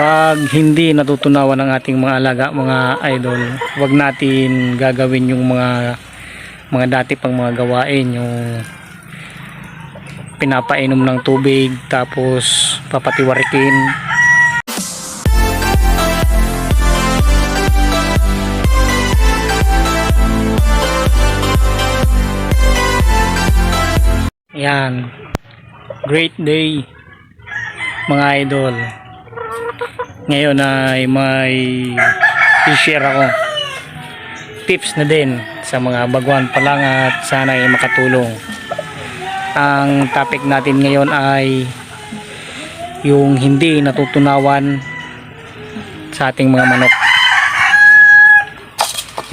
pag hindi natutunawan ng ating mga alaga, mga idol, wag natin gagawin yung mga mga dati pang mga gawain, yung pinapainom ng tubig tapos papatiwarikin. Yan. Great day mga idol. Ngayon ay may i-share ako tips na din sa mga baguhan pa lang at sana ay makatulong. Ang topic natin ngayon ay yung hindi natutunawan sa ating mga manok.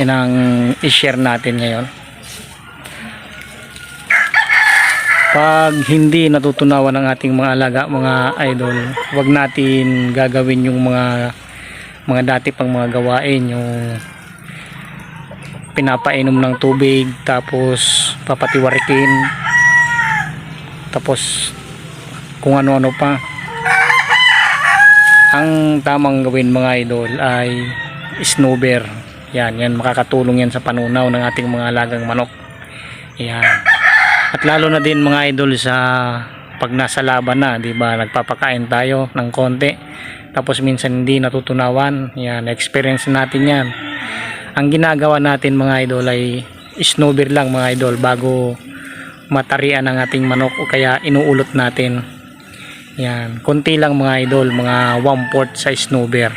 Yan ang i-share natin ngayon. Pag hindi natutunawan ng ating mga alaga, mga idol, wag natin gagawin yung mga mga dati pang mga gawain, yung pinapainom ng tubig, tapos papatiwarikin, tapos kung ano-ano pa. Ang tamang gawin mga idol ay snowber. Yan, yan makakatulong yan sa panunaw ng ating mga alagang manok. Yan. At lalo na din mga idol sa pag nasa laban na, 'di ba? Nagpapakain tayo ng konti. Tapos minsan hindi natutunawan. Yan, experience natin 'yan. Ang ginagawa natin mga idol ay snowbeer lang mga idol bago matarian ang ating manok o kaya inuulot natin. Yan, konti lang mga idol, mga 1/4 sa snowbeer.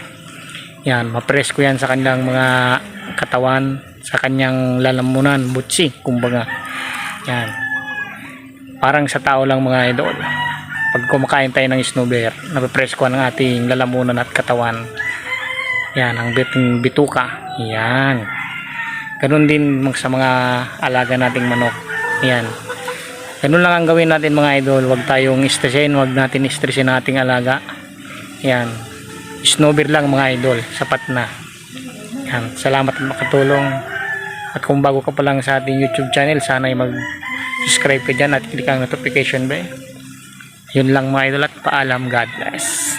Yan, mapress ko yan sa kanilang mga katawan, sa kanyang lalamunan, butsi, kumbaga. Yan parang sa tao lang mga idol. Pag kumakain tayo ng snowbear napipress ko ng ating lalamunan at katawan. Yan ang biting bituka. Yan. Ganun din sa mga alaga nating manok. Yan. Ganun lang ang gawin natin mga idol. Wag tayong stressin wag natin stressin ating alaga. Yan. Snowbear lang mga idol. Sapat na. Yan. Salamat at makatulong. At kung bago ka pa lang sa ating youtube channel sana ay mag subscribe ka dyan at click ang notification bell. Yun lang mga idol at paalam. God bless